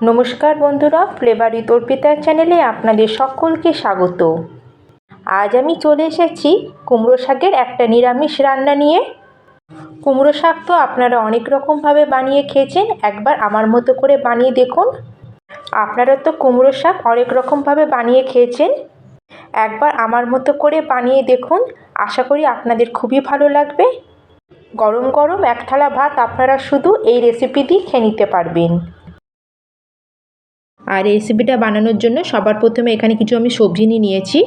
নমস্কার বন্ধুরা ফ্লেভারি তর্পিতার চ্যানেলে আপনাদের সকলকে স্বাগত। আজ আমি চলে এসেছি কুমড়ো শাকের একটা নিরামিষ রান্না নিয়ে। কুমড়ো শাক তো আপনারা অনেক রকমভাবে বানিয়ে খেয়েছেন, একবার আমার মতো করে বানিয়ে দেখুন। আপনারা তো কুমড়ো শাক অনেক রকমভাবে বানিয়ে খেয়েছেন, একবার আমার মতো করে বানিয়ে দেখুন, আশা করি আপনাদের খুবই ভালো লাগবে। গরম গরম এক থালা ভাত আপনারা শুধু এই রেসিপি দিয়ে খেয়ে নিতে পারবেন। আর রেসিপিটা বানানোর জন্য সবার প্রথমে এখানে কিছু আমি সবজি নিয়ে নিয়েছি।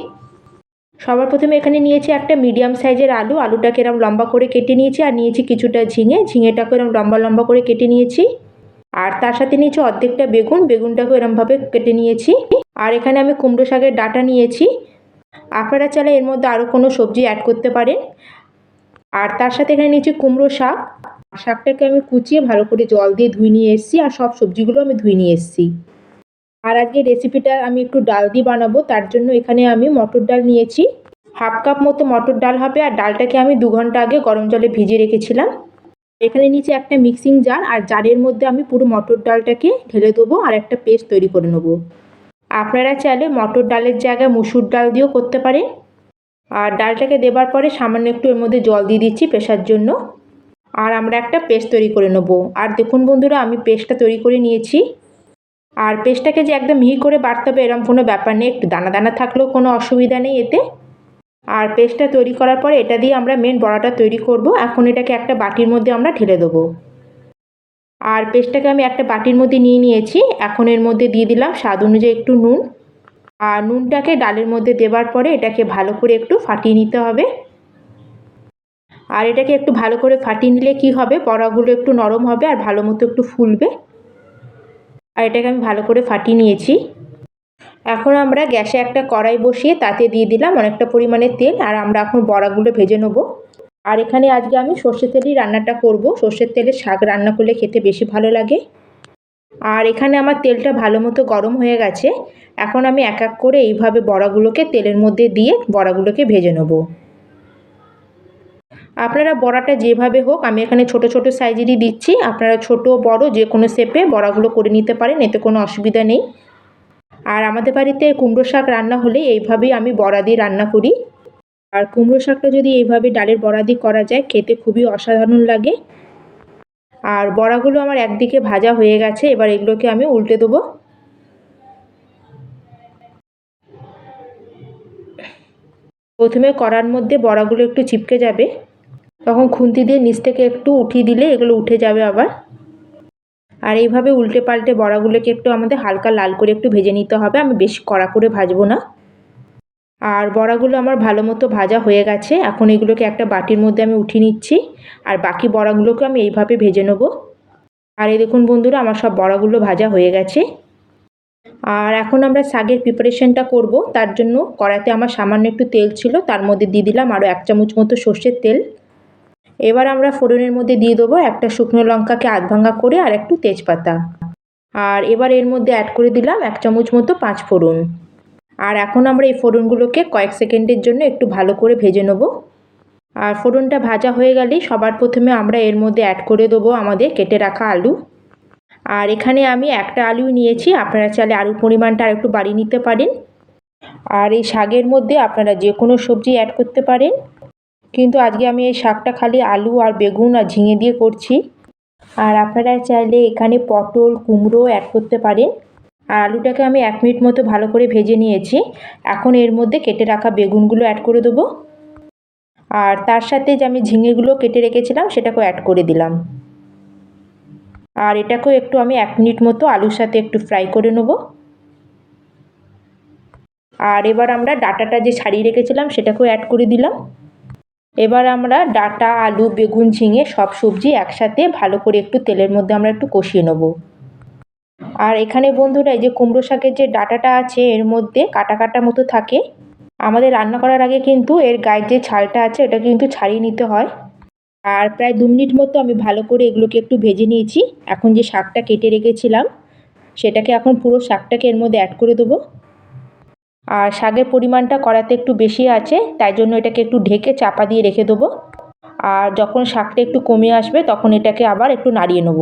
সবার প্রথমে এখানে নিয়েছি একটা মিডিয়াম সাইজের আলু। আলুটাকে এরম লম্বা করে কেটে নিয়েছি আর নিয়েছি কিছুটা ঝিঙে। ঝিঙেটাকে এরম লম্বা লম্বা করে কেটে নিয়েছি। আর তার সাথে নিয়েছি অর্ধেকটা বেগুন। বেগুনটাকে এরমভাবে কেটে নিয়েছি। আর এখানে আমি কুমড়ো শাকের ডাটা নিয়েছি। আপনারা চাইলে এর মধ্যে আরও কোনো সবজি অ্যাড করতে পারেন। আর তার সাথে এখানে নিয়েছি কুমড়ো শাক। শাকটাকে আমি কুচিয়ে ভালো করে জল দিয়ে ধুয়ে নিয়ে এসেছি। আর সব সবজিগুলো আমি ধুয়ে নিয়ে এসেছি। আর আজকে রেসিপিটা আমি একটু ডাল দিয়ে বানাবো, তার জন্য এখানে আমি মটর ডাল নিয়েছি। হাফ কাপ মতো মটর ডাল হবে, আর ডালটাকে আমি দু ঘণ্টা আগে গরম জলে ভিজিয়ে রেখেছিলাম। এখানে নিচে একটা মিক্সিং জার আর জারের মধ্যে আমি পুরো মটর ডালটাকে ঢেলে দেবো, আর একটা পেস্ট তৈরি করে নেব। আপনারা চাইলে মটর ডালের জায়গায় মুসুর ডাল দিয়েও করতে পারেন। আর ডালটাকে দেবার পরে সামান্য একটু এর মধ্যে জল দিয়ে দিচ্ছি পেশার জন্য। আর আমরা একটা পেস্ট তৈরি করে নেব। আর দেখুন বন্ধুরা, আমি পেস্টটা তৈরি করে নিয়েছি। আর পেস্টটাকে যে একদম মিহি করে বাড়তে হবে এরম কোনো ব্যাপার নেই, একটু দানা দানা থাকলেও কোনো অসুবিধা নেই এতে। আর পেস্টটা তৈরি করার পরে এটা দিয়ে আমরা মেন বড়াটা তৈরি করব, এখন এটাকে একটা বাটির মধ্যে আমরা ঢেলে দেবো। আর পেস্টটাকে আমি একটা বাটির মধ্যে নিয়ে নিয়েছি, এখন এর মধ্যে দিয়ে দিলাম স্বাদ অনুযায়ী একটু নুন। আর নুনটাকে ডালের মধ্যে দেবার পরে এটাকে ভালো করে একটু ফাটিয়ে নিতে হবে। আর এটাকে একটু ভালো করে ফাটিয়ে নিলে কি হবে? বড়াগুলো একটু নরম হবে আর ভালো মতো একটু ফুলবে। আর এটাকে আমি ভালো করে ফাটিয়ে নিয়েছি। এখন আমরা গ্যাসে একটা কড়াই বসিয়ে তাতে দিয়ে দিলাম অনেকটা পরিমাণে তেল আর আমরা এখন বড়াগুলো ভেজে নেব। আর এখানে আজকে আমি সর্ষের তেলেই রান্নাটা করব। সর্ষের তেলে শাক রান্না করলে খেতে বেশি ভালো লাগে। আর এখানে আমার তেলটা ভালো মতো গরম হয়ে গেছে। এখন আমি এক এক করে এইভাবে বড়াগুলোকে তেলের মধ্যে দিয়ে বড়াগুলোকে ভেজে নেব। আপনারা বড়াটা যেভাবে হোক, আমি এখানে ছোট ছোট সাইজেরই দিচ্ছি। আপনারা ছোট, বড় যে কোনো শেপে বড়াগুলো করে নিতে পারেন, এতে কোনো অসুবিধা নেই। আর আমাদের বাড়িতে কুমড়ো শাক রান্না হলে এইভাবেই আমি বড়া দিয়ে রান্না করি। আর কুমড়ো শাকটা যদি এইভাবে ডালের বড়া দিয়ে করা যায়, খেতে খুবই অসাধারণ লাগে। আর বড়াগুলো আমার একদিকে ভাজা হয়ে গেছে, এবার এগুলোকে আমি উল্টে দেবো। প্রথমে কড়ার মধ্যে বড়াগুলো একটু চিপকে যাবে। তখন খুন্তি দিয়ে নিচ থেকে একটু উঠিয়ে দিলে এগুলো উঠে যাবে আবার। আর এইভাবে উল্টে পাল্টে বড়াগুলোকে একটু আমাদের হালকা লাল করে একটু ভেজে নিতে হবে, আমি বেশি কড়া করে ভাজবো না। আর বড়াগুলো আমার ভালো মতো ভাজা হয়ে গেছে, এখন এগুলোকে একটা বাটির মধ্যে আমি উঠিয়ে নিচ্ছি, আর বাকি বড়াগুলোকে আমি এইভাবে ভেজে নেব। আর এই দেখুন বন্ধুরা, আমার সব বড়াগুলো ভাজা হয়ে গেছে। আর এখন আমরা শাকের প্রিপারেশনটা করব, তার জন্য কড়াতে আমার সামান্য একটু তেল ছিল, তার মধ্যে দিয়ে দিলাম আরও এক চামচ মতো সর্ষের তেল। এবার আমরা ফোড়নের মধ্যে দিয়ে দেবো একটা শুকনো লঙ্কাকে আধ ভাঙা করে আর একটু তেজপাতা। আর এবার এর মধ্যে অ্যাড করে দিলাম এক চামচ মতো পাঁচ ফোড়ন। আর এখন আমরা এই ফোড়নগুলোকে কয়েক সেকেন্ডের জন্য একটু ভালো করে ভেজে নেব। আর ফোড়নটা ভাজা হয়ে গেলেই সবার প্রথমে আমরা এর মধ্যে অ্যাড করে দেবো আমাদের কেটে রাখা আলু। আর এখানে আমি একটা আলু নিয়েছি, আপনারা চাইলে আলুর পরিমাণটা আর একটু বাড়িয়ে নিতে পারেন। আর এই শাকের মধ্যে আপনারা যে কোনো সবজি অ্যাড করতে পারেন। কিন্তু আজকে আমি এই শাকটা খালি আলু আর বেগুন আর ঝিঙে দিয়ে করছি। আর আপনারা চাইলে এখানে পটল, কুমড়ো অ্যাড করতে পারেন। আর আলুটাকে আমি এক মিনিট মতো ভালো করে ভেজে নিয়েছি। এখন এর মধ্যে কেটে রাখা বেগুনগুলো অ্যাড করে দেবো। আর তার সাথে যে আমি ঝিঙেগুলো কেটে রেখেছিলাম, সেটাকেও অ্যাড করে দিলাম। আর এটাকেও একটু আমি এক মিনিট মতো আলুর সাথে একটু ফ্রাই করে নেব। আর এবার আমরা ডাটাটা যে ছাড়িয়ে রেখেছিলাম, সেটাকেও অ্যাড করে দিলাম। এবার আমরা ডাটা, আলু, বেগুন, ঝিঙে সব সবজি একসাথে ভালো করে একটু তেলের মধ্যে আমরা একটু কষিয়ে নেব। আর এখানে বন্ধুরা এই যে কুমড়ো শাকের যে ডাটাটা আছে, এর মধ্যে কাটা কাটা মতো থাকে। আমাদের রান্না করার আগে কিন্তু এর গায়ের যে ছালটা আছে, এটা কিন্তু ছাড়িয়ে নিতে হয়। আর প্রায় দু মিনিট মতো আমি ভালো করে এগুলোকে একটু ভেজে নিয়েছি। এখন যে শাকটা কেটে রেখেছিলাম, সেটাকে এখন পুরো শাকটাকে এর মধ্যে অ্যাড করে দেবো। আর শাকের পরিমাণটা করাতে একটু বেশি আছে, তাই জন্য এটাকে একটু ঢেকে চাপা দিয়ে রেখে দেবো। আর যখন শাকটা একটু কমে আসবে, তখন এটাকে আবার একটু নাড়িয়ে নেব।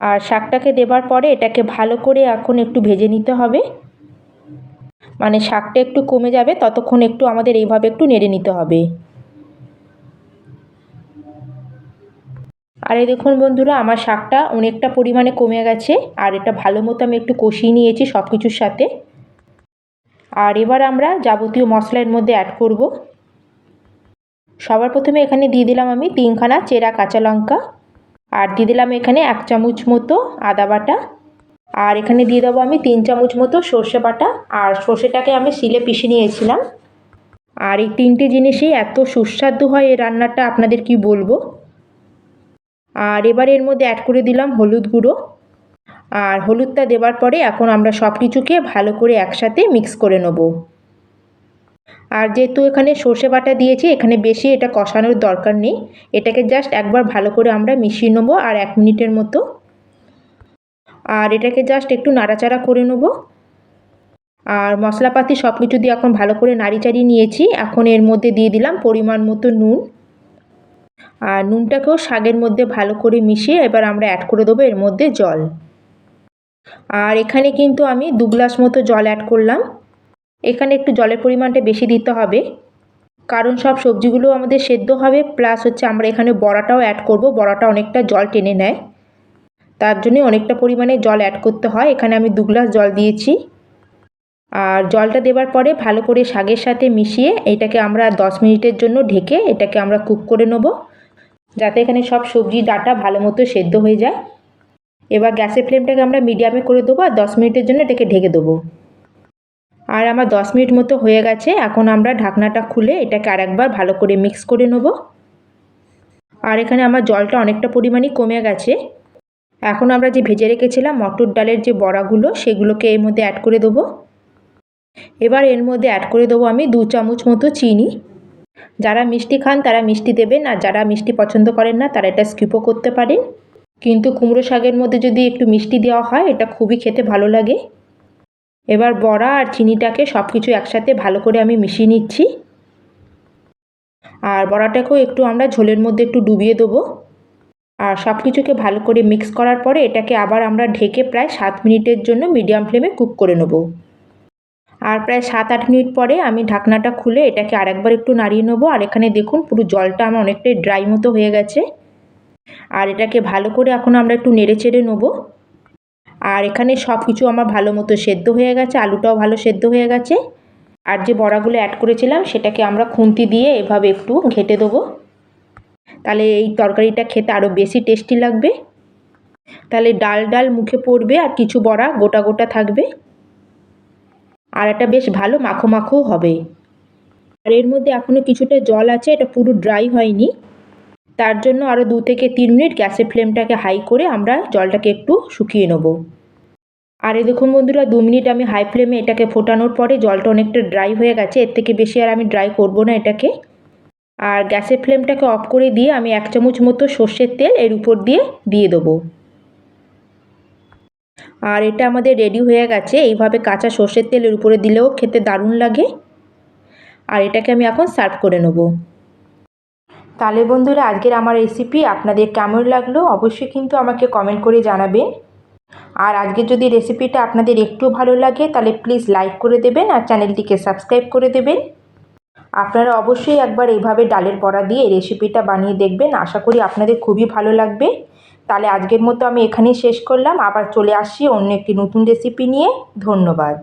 আর শাকটাকে দেবার পরে এটাকে ভালো করে এখন একটু ভেজে নিতে হবে। মানে শাকটা একটু কমে যাবে, ততক্ষণ একটু আমাদের এইভাবে একটু নেড়ে নিতে হবে। আর এই দেখুন বন্ধুরা, আমার শাকটা অনেকটা পরিমাণে কমে গেছে, আর এটা ভালো মতো আমি একটু কষিয়ে নিয়েছি সব কিছুর সাথে। আর এবার আমরা যাবতীয় মশলা এর মধ্যে অ্যাড করব। সবার প্রথমে এখানে দিয়ে দিলাম আমি তিনখানা চেরা কাঁচা লঙ্কা, আর দিয়ে দিলাম এখানে এক চামচ মতো আদা বাটা, আর এখানে দিয়ে দেবো আমি তিন চামচ মতো সর্ষে বাটা, আর সর্ষেটাকে আমি শিলে পিষে নিয়েছিলাম। আর এই তিনটি জিনিসই এত সুস্বাদু হয় এই রান্নাটা, আপনাদের কি বলব? আর এবার এর মধ্যে অ্যাড করে দিলাম হলুদ গুঁড়ো। আর হলুদটা দেওয়ার পরে এখন আমরা সব কিছুকে ভালো করে একসাথে মিক্স করে নেব। আর যেহেতু এখানে সর্ষে বাটা দিয়েছি, এখানে বেশি এটা কষানোর দরকার নেই। এটাকে জাস্ট একবার ভালো করে আমরা মিশিয়ে নেব আর এক মিনিটের মতো। আর এটাকে জাস্ট একটু নাড়াচাড়া করে নেব। আর মশলাপাতি সব কিছু দিয়ে এখন ভালো করে নাড়ি চাড়িয়ে নিয়েছি। এখন এর মধ্যে দিয়ে দিলাম পরিমাণ মতো নুন। আর নুনটাকেও শাকের মধ্যে ভালো করে মিশিয়ে এবার আমরা অ্যাড করে দেবো এর মধ্যে জল। আর এখানে কিন্তু আমি দু গ্লাস মতো জল অ্যাড করলাম। এখানে একটু জলের পরিমাণটা বেশি দিতে হবে। কারণ সব সবজিগুলো আমাদের সেদ্ধ হবে প্লাস হচ্ছে আমরা এখানে বড়াটাও অ্যাড করব। বড়াটা অনেকটা জল টেনে নেয়। তার জন্য অনেকটা পরিমাণে জল অ্যাড করতে হয়। এখানে আমি দু গ্লাস জল দিয়েছি। আর জলটা দেবার পরে ভালো করে শাকের সাথে মিশিয়ে এটাকে আমরা দশ মিনিটের জন্য ঢেকে এটাকে আমরা কুক করে নেব। যাতে এখানে সব সবজি, ডাটা ভালো মতো সেদ্ধ হয়ে যায়। এবার গ্যাসের ফ্লেমটাকে আমরা মিডিয়ামে করে দেবো আর দশ মিনিটের জন্য এটাকে ঢেকে দেবো। আর আমার দশ মিনিট মতো হয়ে গেছে, এখন আমরা ঢাকনাটা খুলে এটাকে আরেকবার ভালো করে মিক্স করে নেব। আর এখানে আমার জলটা অনেকটা পরিমাণই কমে গেছে। এখন আমরা যে ভেজে রেখেছিলাম মটর ডালের যে বড়াগুলো, সেগুলোকে এর মধ্যে অ্যাড করে দেবো। এবার এর মধ্যে অ্যাড করে দেবো আমি দু চামচ মতো চিনি। যারা মিষ্টি খান, তারা মিষ্টি দেবেন, আর যারা মিষ্টি পছন্দ করেন না, তারা এটা স্কিপও করতে পারেন। কিন্তু কুমড়ো শাকের মধ্যে যদি একটু মিষ্টি দেওয়া হয়, এটা খুবই খেতে ভালো লাগে। এবার বড়া আর চিনিটাকে সব কিছু একসাথে ভালো করে আমি মিশিয়ে নিচ্ছি। আর বড়াটাকেও একটু আমরা ঝোলের মধ্যে একটু ডুবিয়ে দেবো। আর সব কিছুকে ভালো করে মিক্স করার পরে এটাকে আবার আমরা ঢেকে প্রায় সাত মিনিটের জন্য মিডিয়াম ফ্লেমে কুক করে নেব। আর প্রায় সাত আট মিনিট পরে আমি ঢাকনাটা খুলে এটাকে আরেকবার একটু নাড়িয়ে নেব। আর এখানে দেখুন, পুরো জলটা আমার অনেকটাই ড্রাই মতো হয়ে গেছে। আর এটাকে ভালো করে এখন আমরা একটু নেড়ে চেড়ে নেব। আর এখানে সব কিছু আমার ভালো মতো সেদ্ধ হয়ে গেছে, আলুটাও ভালো সেদ্ধ হয়ে গেছে। আর যে বড়াগুলো অ্যাড করেছিলাম, সেটাকে আমরা খুন্তি দিয়ে এভাবে একটু ঘেটে দেবো। তাহলে এই তরকারিটা খেতে আরও বেশি টেস্টি লাগবে। তাহলে ডাল ডাল মুখে পড়বে আর কিছু বড়া গোটা গোটা থাকবে। আর এটা বেশ ভালো মাখো মাখোও হবে। আর এর মধ্যে এখনও কিছুটা জল আছে, এটা পুরো ড্রাই হয়নি। তার জন্য আরও দু থেকে তিন মিনিট গ্যাসের ফ্লেমটাকে হাই করে আমরা জলটাকে একটু শুকিয়ে নেব। আর এই দেখুন বন্ধুরা, দু মিনিট আমি হাই ফ্লেমে এটাকে ফোটানোর পরে জলটা অনেকটা ড্রাই হয়ে গেছে, এর থেকে বেশি আর আমি ড্রাই করব না এটাকে। আর গ্যাসের ফ্লেমটাকে অফ করে দিয়ে আমি এক চামচ মতো সর্ষের তেল এর উপর দিয়ে দিয়ে দেবো। আর এটা আমাদের রেডি হয়ে গেছে। এইভাবে কাঁচা সর্ষের তেলের উপরে দিলেও খেতে দারুণ লাগে। আর এটাকে আমি এখন সার্ভ করে নেব। তাহলে বন্ধুরা, আজকের আমার রেসিপি আপনাদের কেমন লাগল অবশ্যই কিন্তু আমাকে কমেন্ট করে জানাবেন। আর আজকের যদি রেসিপিটা আপনাদের একটু ভালো লাগে, তাহলে প্লিজ লাইক করে দেবেন আর চ্যানেলটিকে সাবস্ক্রাইব করে দেবেন। আপনারা অবশ্যই একবার এইভাবে ডালের বড়া দিয়ে রেসিপিটা বানিয়ে দেখবেন। আশা করি আপনাদের খুবই ভালো লাগবে। তাহলে আজকের মতো আমি এখানেই শেষ করলাম। আবার চলে আসছি অন্য একটি নতুন রেসিপি নিয়ে। ধন্যবাদ।